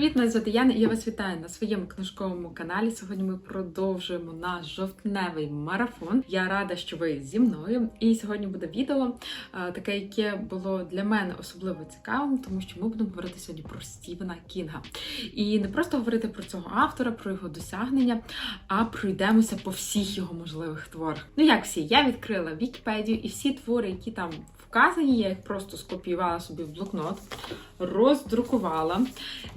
Привіт, мене звати Яна і я вас вітаю на своєму книжковому каналі. Сьогодні ми продовжуємо наш жовтневий марафон. Я рада, що ви зі мною. І сьогодні буде відео, е, таке, яке було для мене особливо цікавим, тому що ми будемо говорити сьогодні про Стівена Кінга. І не просто говорити про цього автора, про його досягнення, а пройдемося по всіх його можливих творах. Ну як всі, я відкрила Вікіпедію і всі твори, які там вказані, я їх просто скопіювала собі в блокнот, роздрукувала,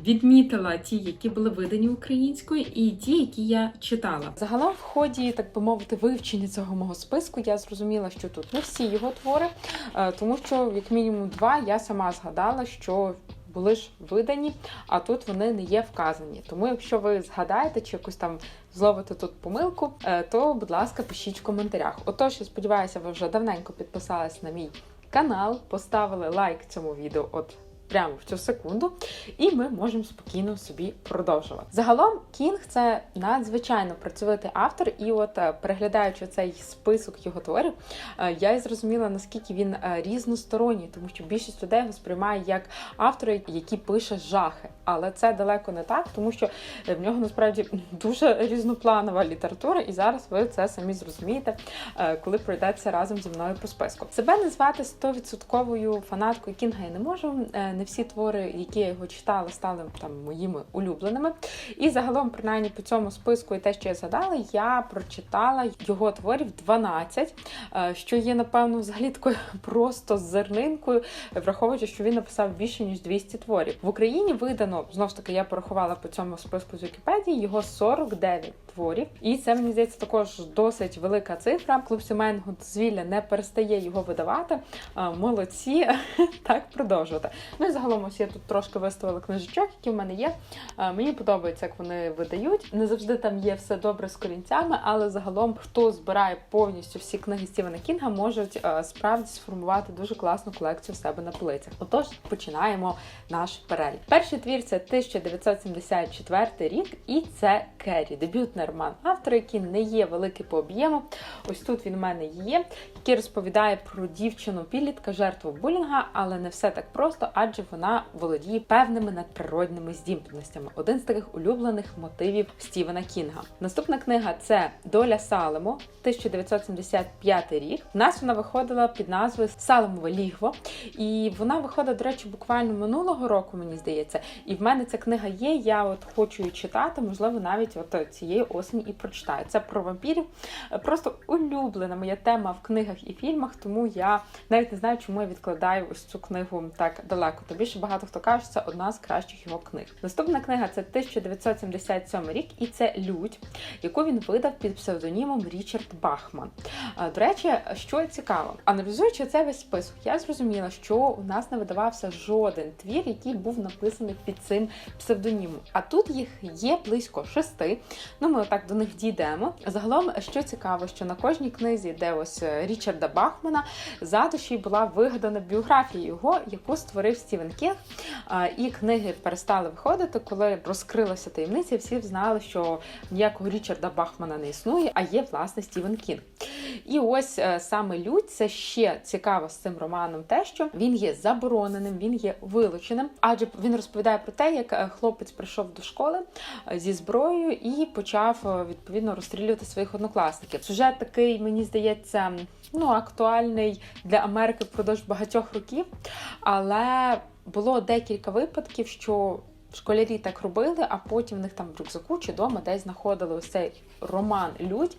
відмітила ті, які були видані українською, і ті, які я читала. Загалом, в ході, так би мовити, вивчення цього мого списку, я зрозуміла, що тут не всі його твори, е, тому що, як мінімум, два я сама згадала, що. Були ж видані, а тут вони не є вказані. Тому, якщо ви згадаєте чи якось там зловите тут помилку, е, то, будь ласка, пишіть в коментарях. Отож, я сподіваюся, ви вже давненько підписались на мій канал, поставили лайк цьому відео. От прямо в цю секунду, і ми можемо спокійно собі продовжувати. Загалом Кінг це надзвичайно працьовитий автор, і от е, переглядаючи цей список його творів, е, я і зрозуміла наскільки він е, різносторонній, тому що більшість людей його сприймає як автора, який пише жахи. Але це далеко не так, тому що в нього насправді дуже різнопланова література, і зараз ви це самі зрозумієте, коли пройдеться разом зі мною по списку. Себе назвати 100% фанаткою Кінга я не можу. Не всі твори, які я його читала, стали там моїми улюбленими. І загалом, принаймні, по цьому списку і те, що я згадала, я прочитала його творів 12, що є, напевно, взагалі такою просто зернинкою, враховуючи, що він написав більше ніж 200 творів. В Україні видано знову ж таки, я порахувала по цьому списку з Вікіпедії його 49 творів. І це мені здається також досить велика цифра. Клуб сімейного дозвілля не перестає його видавати. Молодці, так продовжувати. Ну загалом ось я тут трошки виставила книжечок, які в мене є. Мені подобається, як вони видають. Не завжди там є все добре з корінцями, але загалом, хто збирає повністю всі книги Стівена Кінга, можуть справді сформувати дуже класну колекцію в себе на полицях. Отож, починаємо наш перелік. Перший твір це 1974 рік, і це Керрі, дебютний роман автора, який не є великий по об'єму. Ось тут він в мене є, який розповідає про дівчину підлітка, жертву булінга, але не все так просто, адже вона володіє певними надприродними здібностями. Один з таких улюблених мотивів Стівена Кінга. Наступна книга це Доля Салемо, 1975 рік. У нас вона виходила під назвою Салемове лігво, і вона виходить, до речі, буквально минулого року, мені здається. І в мене ця книга є. Я от хочу її читати, можливо, навіть от цієї осені і прочитаю. Це про вампірів. Просто улюблена моя тема в книгах і фільмах, тому я навіть не знаю, чому я відкладаю ось цю книгу так далеко. Тобі ще багато хто каже, що це одна з кращих його книг. Наступна книга це 1977 рік, і це Людь, яку він видав під псевдонімом Річард Бахман. До речі, що цікаво, аналізуючи цей весь список, я зрозуміла, що у нас не видавався жоден твір, який був написаний під цим псевдонімом. А тут їх є близько шести. Ну, ми отак до них дійдемо. Загалом, що цікаво, що на кожній книзі, де ось Річарда Бахмана, задуші була вигадана біографія його, яку створив Стівен Кінг. І книги перестали виходити, коли розкрилася таємниця, всі знали, що ніякого Річарда Бахмана не існує, а є власне Стівен Кінг. І ось е, саме Людь це ще цікаво з цим романом, те, що він є забороненим, він є вилученим, адже він розповідає про те, як е, хлопець прийшов до школи е, зі зброєю і почав відповідно розстрілювати своїх однокласників. Сюжет такий, мені здається, ну актуальний для Америки впродовж багатьох років, але було декілька випадків, що Школярі так робили, а потім в них там в рюкзаку чи вдома десь знаходили ось цей роман Людь.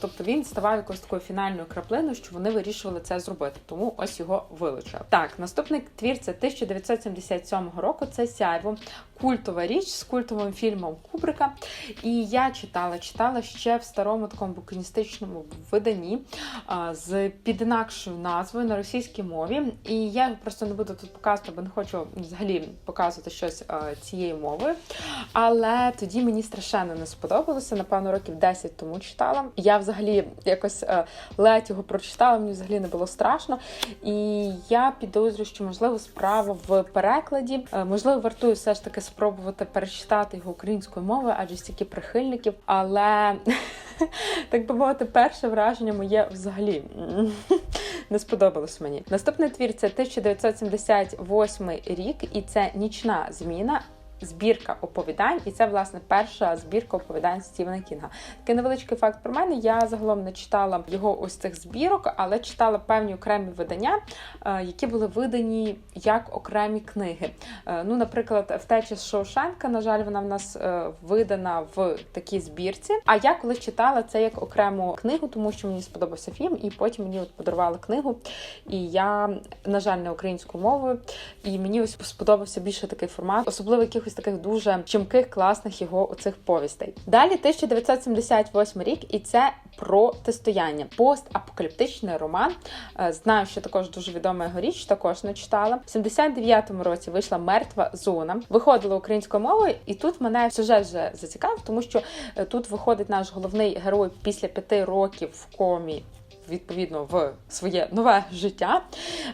Тобто він ставав якось такою фінальною краплиною, що вони вирішували це зробити. Тому ось його вилучили. Так, наступний твір це 1977 року. Це сяйво, культова річ з культовим фільмом Кубрика. І я читала, читала ще в старому такому букіністичному виданні з під інакшою назвою на російській мові. І я просто не буду тут показувати, бо не хочу взагалі показувати щось цією мовою. Але тоді мені страшенно не сподобалося. Напевно, років 10 тому читала. Я взагалі якось е, ледь його прочитала, мені взагалі не було страшно. І я підозрюю, що можливо справа в перекладі. Е, можливо, вартує все ж таки спробувати перечитати його українською мовою, адже стільки прихильників. Але так би мовити, перше враження моє взагалі не сподобалось мені. Наступний твір це 1978 рік, і це нічна зміна. Збірка оповідань, і це власне перша збірка оповідань Стівена Кінга. Такий невеличкий факт про мене. Я загалом не читала його ось цих збірок, але читала певні окремі видання, е, які були видані як окремі книги. Е, Ну, наприклад, втеча з Шоушенка, на жаль, вона в нас е, видана в такій збірці. А я колись читала це як окрему книгу, тому що мені сподобався фільм, і потім мені от подарували книгу. І я, на жаль, не українською мовою, і мені ось сподобався більше такий формат, особливо якихось таких дуже чімких, класних його оцих повістей. Далі 1978 рік, і це протистояння. Постапокаліптичний роман. Е, Знаю, що також дуже відома його річ, також не читала. В 79-му році вийшла мертва зона. Виходила українською мовою, і тут мене сюжет вже зацікавив, тому що е, тут виходить наш головний герой після п'яти років в комі. Відповідно, в своє нове життя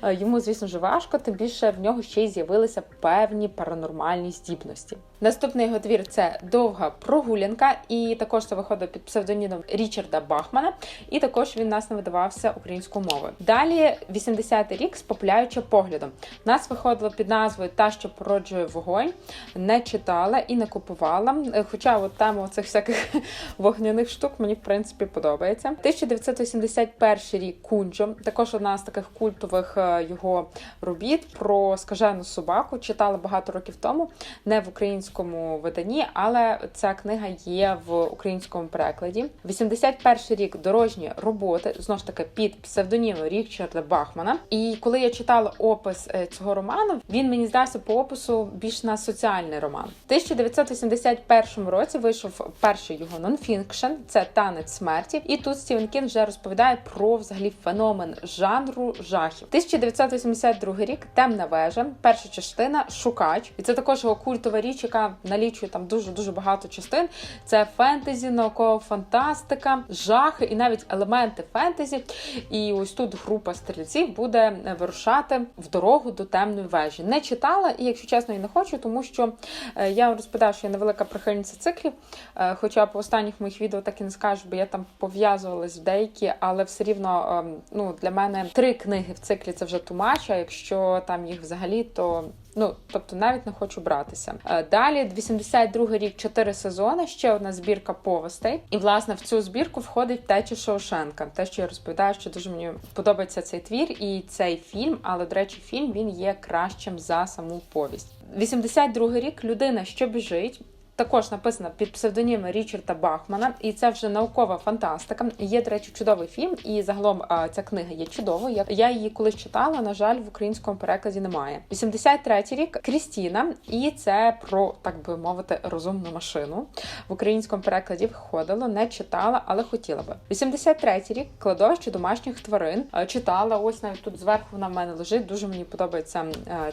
Е, йому, звісно ж, важко, тим більше в нього ще й з'явилися певні паранормальні здібності. Наступний його твір це довга прогулянка, і також це виходить під псевдонімом Річарда Бахмана, і також він нас не видавався українською мовою. Далі 80-й рік з популяючи поглядом. Нас виходило під назвою Та, що породжує вогонь, не читала і не купувала. Хоча от тема цих всяких вогняних штук мені в принципі подобається. 1981 рік Кунджо, також одна з таких культових е, його робіт про скажену собаку. Читала багато років тому, не в українському виданні, але ця книга є в українському перекладі. 81 рік дорожні роботи знову ж таки під псевдонімом Річарда Бахмана. І коли я читала опис е, цього роману, він мені здався по опису більш на соціальний роман. В 1981 році вийшов перший його нонфінкшн, це танець смерті. І тут Стівен Кін вже розповідає про взагалі феномен жанру жахів. 1982 рік темна вежа, перша частина Шукач, і це також його культова річ, яка налічує там дуже дуже багато частин. Це фентезі, наукова фантастика, жахи і навіть елементи фентезі. І ось тут група стрільців буде вирушати в дорогу до темної вежі. Не читала, і якщо чесно, і не хочу, тому що е, я вам розповідаю, що я невелика прихильниця циклів. е, Хоча по останніх моїх відео так і не скажу, бо я там пов'язувалась в деякі, але все рівно ем, ну, для мене три книги в циклі це вже тумач, а якщо там їх взагалі, то Ну, тобто навіть не хочу братися. Е, Далі 82 рік, 4 сезони, ще одна збірка повостей. І власне в цю збірку входить течі Шоушенка. Те, що я розповідаю, що дуже мені подобається цей твір і цей фільм. Але до речі, фільм він є кращим за саму повість. 82 рік людина, що біжить. Також написана під псевдонімом Річарда Бахмана, і це вже наукова фантастика. Є, до речі, чудовий фільм, і загалом ця книга є чудовою. Я, її колись читала. На жаль, в українському перекладі немає. 83-й рік Крістіна, і це про так би мовити розумну машину. В українському перекладі виходило, не читала, але хотіла би. 83-й рік кладовище домашніх тварин. Читала. Ось навіть тут зверху вона в мене лежить. Дуже мені подобається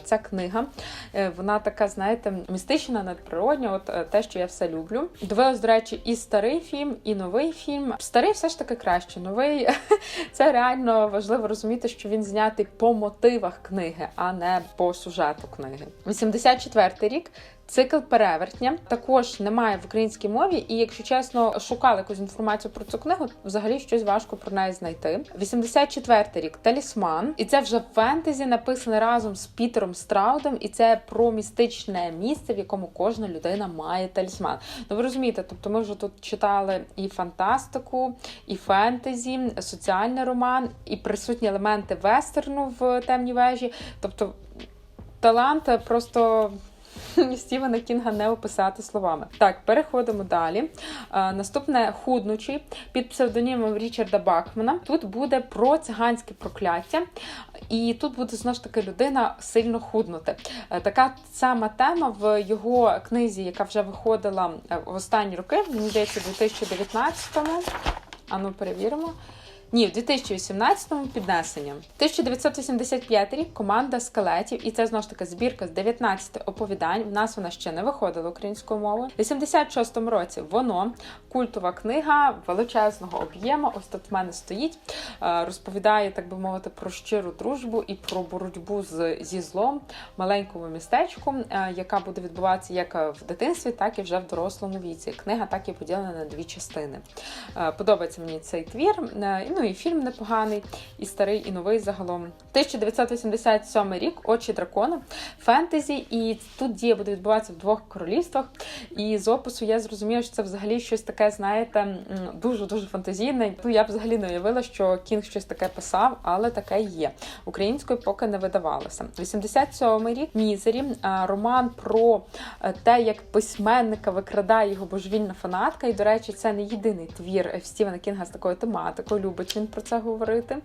ця книга. Е, Вона така, знаєте, містична, надприродня. От е, що я все люблю. Дивилась, до речі, і старий фільм, і новий фільм. Старий все ж таки краще. Новий це реально важливо розуміти, що він знятий по мотивах книги, а не по сюжету книги. 84-й рік. Цикл перевертня також немає в українській мові, і якщо чесно, шукала якусь інформацію про цю книгу, взагалі щось важко про неї знайти. 84-й рік талісман, і це вже фентезі написане разом з Пітером Страудом, і це про містичне місце, в якому кожна людина має талісман. Ну ви розумієте, тобто ми вже тут читали і фантастику, і фентезі, соціальний роман, і присутні елементи вестерну в темній вежі. Тобто талант просто. Стівена Кінга не описати словами. Так, переходимо далі. Наступне худнучий під псевдонімом Річарда Бахмана. Тут буде про циганське прокляття, і тут буде знову ж таки людина сильно худнути. Е, Така сама тема в його книзі, яка вже виходила е, в останні роки, мені здається, у 2019-му. Ану, перевіримо. Ні, в 2018-му піднесенням. 1985 рік команда скелетів, і це знову ж таки збірка з 19 оповідань. В нас вона ще не виходила українською мовою. В 86-му році воно культова книга величезного об'єму. Ось тут в мене стоїть. Е, Розповідає, так би мовити, про щиру дружбу і про боротьбу з, зі злом маленькому містечку, е, яка буде відбуватися як в дитинстві, так і вже в дорослому віці. Книга так і поділена на дві частини. Е, Подобається мені цей твір. Ну і фільм непоганий, і старий, і новий загалом. 1987 рік Очі дракона, фентезі, і тут дія буде відбуватися в двох королівствах. І з опису я зрозуміла, що це взагалі щось таке, знаєте, дуже дуже фантазійне. Ну я б взагалі не уявила, що Кінг щось таке писав, але таке є. Українською поки не видавалося. 87 рік Мізері, роман про е, те, як письменника викрадає його божевільна фанатка. І, до речі, це не єдиний твір Стівена Кінга з такою тематикою. Любить він про це говорити.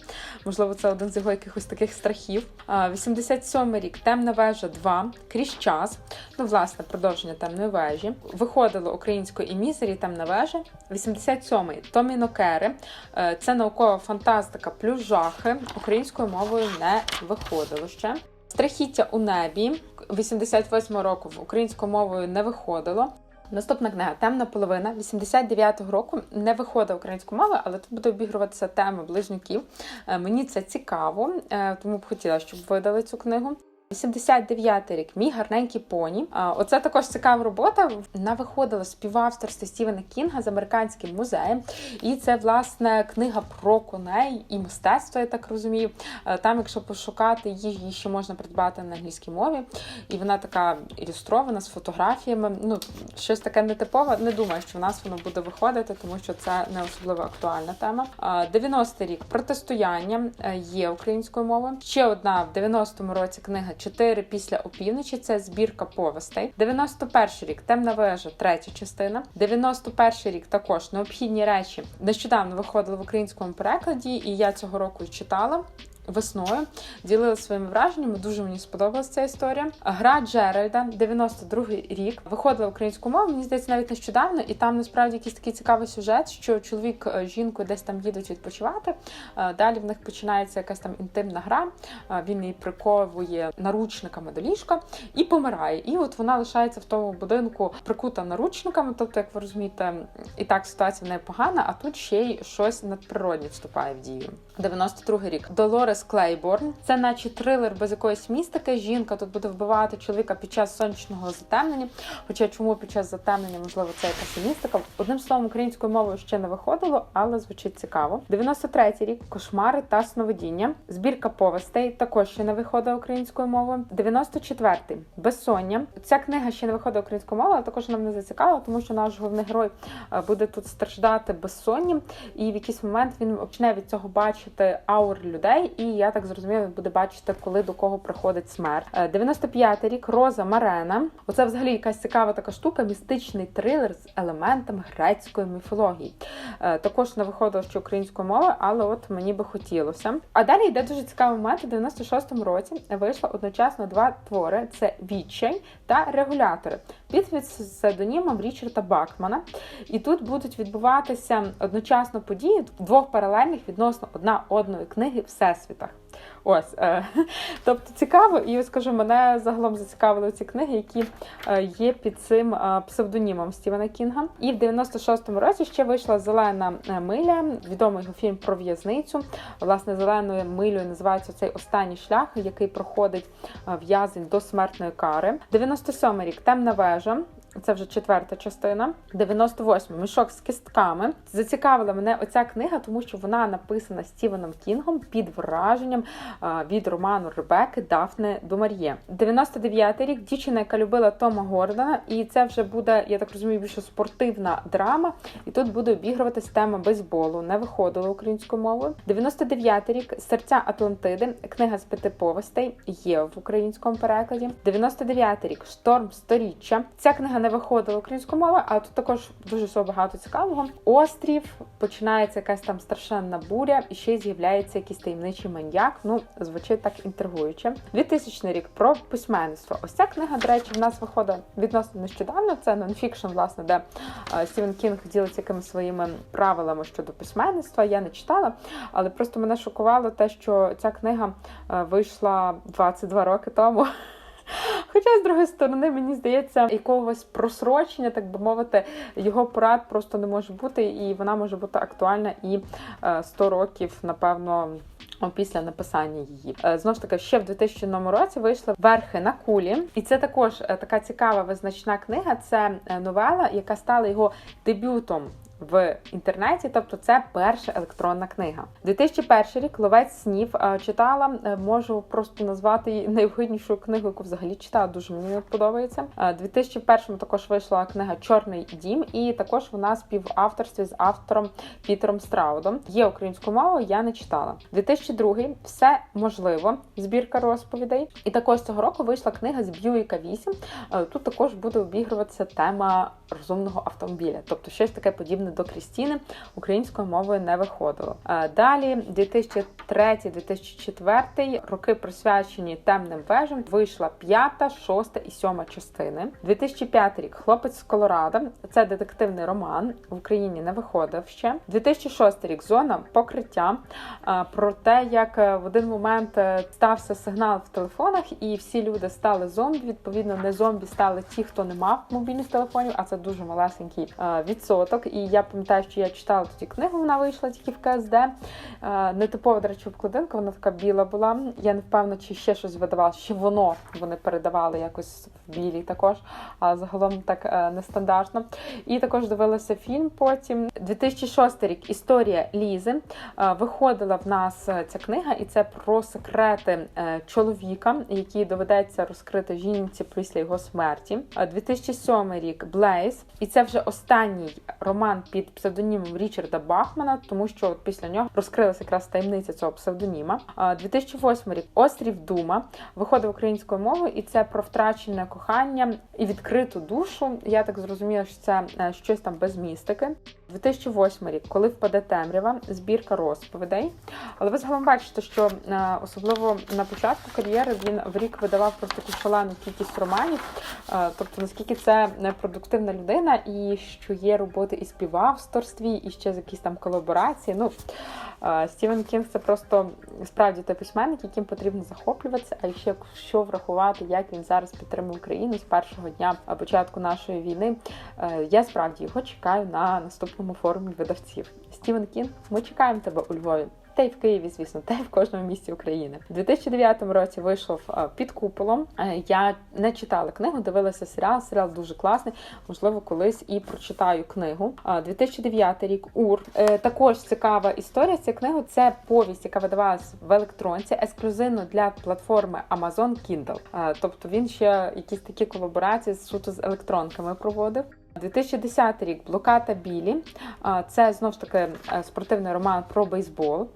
Можливо, це один з його якихось таких страхів. 87 рік Темна вежа 2, крізь час. Ну, власне, продовження темної вежі. Виходило українською і мізері темна вежа. 87-й Томі Нокери. Е, це наукова фантастика плюс жахи. Українською мовою не виходило ще. Страхіття у небі 88 року українською мовою не виходило. Наступна книга Темна половина 89-го року не виходить українською мовою, але тут буде обігруватися тема близнюків. Е, мені це цікаво, е, тому б хотіла, щоб видали цю книгу. 89 рік, мій гарненький поні. Оце також цікава робота. Вона виходила співавторства Стівена Кінга з американським музеєм. І це, власне, книга про коней і мистецтво, я так розумію. Там, якщо пошукати її ще можна придбати на англійській мові. І вона така ілюстрована з фотографіями. Ну, щось таке нетипове. Не думаю, що в нас воно буде виходити, тому що це не особливо актуальна тема. 90-й рік протистояння е, є українською мовою. Ще одна в 90-му році книга. 4 після опівночі це збірка повестей. 91 рік темна вежа, третя частина. 91 рік також необхідні речі нещодавно виходили в українському перекладі, і я цього року читала весною. Ділилася своїми враженнями. Дуже мені сподобалася ця історія. Гра Джеральда, 92-й рік, виходила українську мову. Мені здається, навіть нещодавно, і там насправді якийсь такий цікавий сюжет, що чоловік з жінкою десь там їдуть відпочивати. Далі в них починається якась там інтимна гра. Він її приковує наручниками до ліжка і помирає. І от вона лишається в тому будинку прикута наручниками. Тобто, як ви розумієте, і так ситуація не погана, а тут ще й щось надприродне вступає в дію. 92-й рік Долорес Долорес Клейборн. Це наче трилер без якоїсь містики. Жінка тут буде вбивати чоловіка під час сонячного затемнення. Хоча чому під час затемнення, можливо, це якась містика. Одним словом, українською мовою ще не виходило, але звучить цікаво. 93-й рік кошмари та сновидіння. Збірка повестей також ще не виходить українською мовою. 94-й безсоння. Ця книга ще не виходить українською мовою, але також нам не зацікавила, тому що наш головний герой е, буде тут страждати безсонням, і в якийсь момент він почне від цього бачити аур людей. І і я так зрозуміла, буде бачити, коли до кого приходить смерть. 95-й е, рік Роза Марена. Оце взагалі якась цікава така штука, містичний трилер з елементами грецької міфології. Е, також не виходило ще українською мовою, але от мені би хотілося. А далі йде дуже цікавий момент. У 96-му році вийшло одночасно два твори: це відчай та регулятори під псевдонімом Річарда Бакмана. І тут будуть відбуватися одночасно події двох паралельних відносно одна одної книги Всесвіт всесвітах. Ось, е, тобто цікаво, і скажу, мене загалом зацікавили ці книги, які е, є під цим е, псевдонімом Стівена Кінга. І в 96-му році ще вийшла зелена миля, відомий його фільм про в'язницю. Власне, зеленою милею називається цей останній шлях, який проходить в'язень до смертної кари. 97-й рік темна вежа. Це вже четверта частина. 98 мішок з кістками. Зацікавила мене оця книга, тому що вона написана Стівеном Кінгом під враженням від роману Ребекки Дафне Думар'є. 99-й рік дівчина, яка любила Тома Гордона, і це вже буде, я так розумію, більше спортивна драма. І тут буде обігруватись тема бейсболу. Не виходила українською мовою. 99-й рік серця Атлантиди, книга з п'яти повостей є в українському перекладі. 99-й рік шторм сторіччя. Ця книга не виходила українською мовою, а тут також дуже все багато цікавого. Острів починається якась там страшенна буря, і ще з'являється якийсь таємничий маньяк. Ну, звучить так інтригуюче. 2000 рік про письменництво. Ось ця книга, до речі, в нас виходить відносно нещодавно. Це нонфікшн, власне, де е, Стівен Кінг ділиться якимись своїми правилами щодо письменництва. Я не читала, але просто мене шокувало те, що ця книга е, вийшла 22 роки тому. Хоча, з другої сторони, мені здається, якогось просрочення, так би мовити, його порад просто не може бути, і вона може бути актуальна і 100 е, років, напевно. Після написання її е, знову ж таки ще в 2000 році вийшли верхи на кулі, і це також е, така цікава визначна книга. Це новела, яка стала його дебютом в інтернеті, тобто це перша електронна книга. 2001 рік Ловець снів е, читала. е, Можу просто назвати її найвигіднішу книгу, яку взагалі читала. Дуже мені подобається. Е, 2001 також вийшла книга Чорний дім, і також вона співавторстві з автором Пітером Страудом. Є українською мовою, я не читала. 2002 все можливо. Збірка розповідей. І також цього року вийшла книга з Б'юіка 8. Е, Тут також буде обігруватися тема розумного автомобіля, тобто щось таке подібне до Крістіни українською мовою не виходило. Е, Далі 2003-2004 роки присвячені темним вежам. Вийшла п'ята, шоста і сьома частини. 2005 рік хлопець з Колорадо. Це детективний роман в Україні не виходив ще. 2006 рік зона покриття е, про те, як е, в один момент стався сигнал в телефонах, і всі люди стали зомбі. Відповідно, не зомбі стали ті, хто не мав мобільних телефонів, а це дуже малесенький відсоток. І я пам'ятаю, що я читала тоді книгу. Вона вийшла тільки в КСД. Е, Нетипова, до речі, обкладинка, вона така біла була. Я не впевнена, чи ще щось видавала, ще воно вони передавали якось в білій також, а загалом так е, нестандартно. І також дивилася фільм потім. 2006 рік історія Лізи. Е, Виходила в нас ця книга, і це про секрети чоловіка, які доведеться розкрити жінці після його смерті. Е, 2007 рік Блейз, і це вже останній роман під псевдонімом Річарда Бахмана, тому що от після нього розкрилася якраз таємниця цього псевдоніма. Е, 2008 рік Острів Дума виходив українською мовою, і це про втрачене кохання і відкриту душу. Я так зрозуміла, що це е, щось там без містики. 2008 рік, коли впаде темрява, збірка розповідей. Але ви загалом бачите, що е, особливо на початку кар'єри він в рік видавав просто таку шалену кількість романів. Е, Тобто, наскільки це продуктивна людина, і що є роботи і співавторстві, і ще з якісь там колаборації. Ну Стівен Кінг це просто справді той письменник, яким потрібно захоплюватися. А ще якщо врахувати, як він зараз підтримує Україну з першого дня початку нашої війни, е, я справді його чекаю на наступному форумі видавців. Стівен Кінг, ми чекаємо тебе у Львові. Та й в Києві, звісно, та й в кожному місті України. У 2009 році вийшов е, під куполом. Е, Я не читала книгу, дивилася серіал. Серіал дуже класний. Можливо, колись і прочитаю книгу. Е, 2009 рік Ур. Е, Також цікава історія. Ця книга це повість, яка видавалась в електронці, ексклюзивно для платформи Amazon Kindle. Е, Тобто він ще якісь такі колаборації суто з електронками проводив. 2010 рік Блоката Білі. Це знов ж таки е, спортивний роман про бейсбол.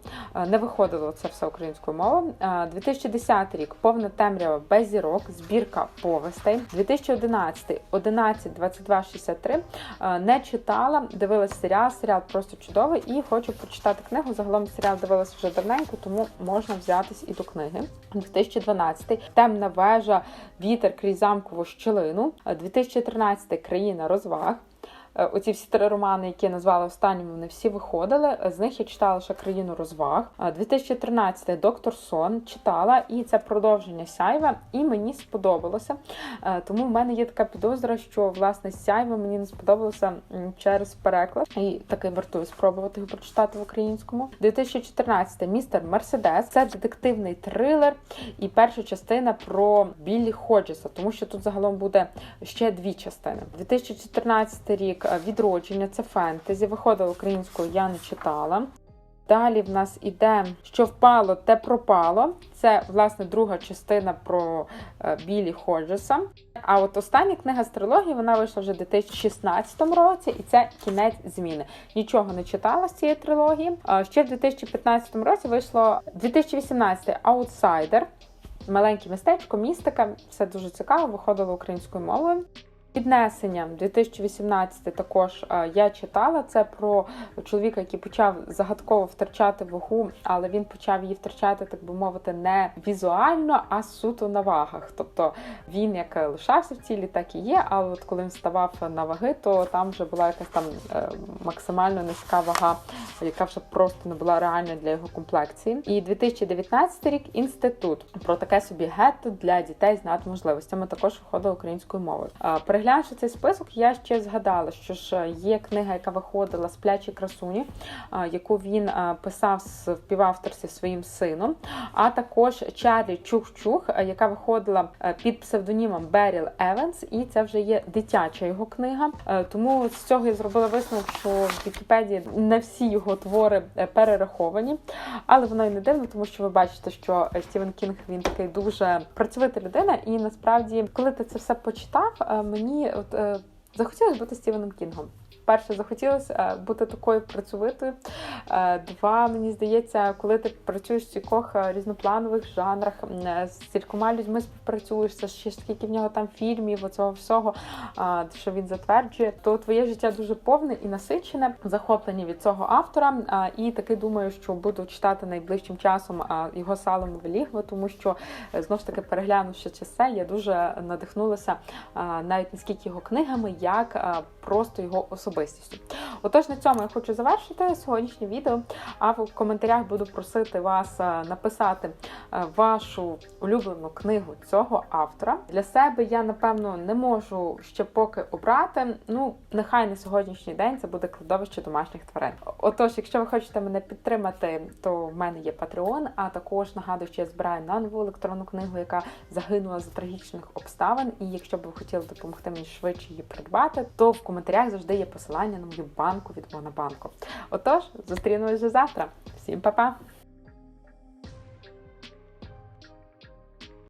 Не виходило це все українською мовою. 2010 рік Повна темрява без зірок, збірка повестей. 2011 11 22 63 Не читала, дивилась серіал. Серіал просто чудовий і хочу прочитати книгу. Загалом серіал дивилась вже давненько, тому можна взятись і до книги. 2012 Темна вежа, вітер крізь замкову щілину. 2013 Країна розваг. Е, Оці всі три романи, які я назвала останніми, вони всі виходили. З них я читала ще країну розваг. А 2013 Доктор Сон читала, і це продовження сяйва, і мені сподобалося. Е, Тому в мене є така підозра, що власне сяйва мені не сподобалося через переклад. І таки вартую спробувати його прочитати в українському. 2014 містер Мерседес. Це детективний трилер і перша частина про Біллі Ходжеса, тому що тут загалом буде ще дві частини. 2014 рік е, відродження, це фентезі. Виходило українською, я не читала. Далі в нас іде що впало, те пропало. Це власне друга частина про е, Білі Ходжеса. А от остання книга з трилогії вона вийшла вже в 2016 році, і це кінець зміни. Нічого не читала з цієї трилогії. Ще в 2015 році вийшло 2018 Аутсайдер. Маленьке містечко, містика. Все дуже цікаво, виходило українською мовою. Піднесення 2018 також е, я читала це про чоловіка, який почав загадково втрачати вагу, але він почав її втрачати, так би мовити, не візуально, а суто на вагах. Тобто він як лишався в тілі, так і є. Але от коли він ставав на ваги, то там вже була якась там е, максимально низька вага яка вже просто не була реальною для його комплекції. І 2019 рік інститут про таке собі гетто для дітей з надможливостями також виходить українською мовою. Переглянувши цей список, я ще згадала, що ж є книга, яка виходила сплячі красуні, яку він писав з співавторстві своїм сином, а також Чарлі Чух-Чух, яка виходила під псевдонімом Беріл Еванс, і це вже є дитяча його книга. Тому з цього я зробила висновок, що в Вікіпедії не всі його твори е, перераховані, але воно і не дивно, тому що ви бачите, що е, Стівен Кінг він такий дуже працьовита людина, і насправді, коли ти це все почитав, е, мені от е, захотілося бути Стівеном Кінгом. Перше, захотілося е, бути такою працьовитою. Е, Два, мені здається, коли ти працюєш в стількох е, різнопланових жанрах, з кількома людьми співпрацюєш, це ще скільки в нього там фільмів, оцього всього, що він затверджує, то твоє життя дуже повне і насичене, захоплені від цього автора. І таки думаю, що буду читати найближчим часом його Саломове лігво, тому що е, знов ж таки переглянувши це я дуже надихнулася навіть не скільки його книгами, як просто його особистістю. Отож, на цьому я хочу завершити сьогоднішнє відео. А в коментарях буду просити вас е, написати е, вашу улюблену книгу цього автора. Для себе я напевно не можу ще поки обрати. Ну, нехай на сьогоднішній день це буде кладовище домашніх тварин. Отож, якщо ви хочете мене підтримати, то в мене є Patreon, а також нагадую, що я збираю на нову електронну книгу, яка загинула за трагічних обставин. І якщо б ви хотіли допомогти мені швидше її придбати, то в коментарях завжди є посилання на мою банку від Монобанку. Отож, зустрінемось завтра. Всім па-па!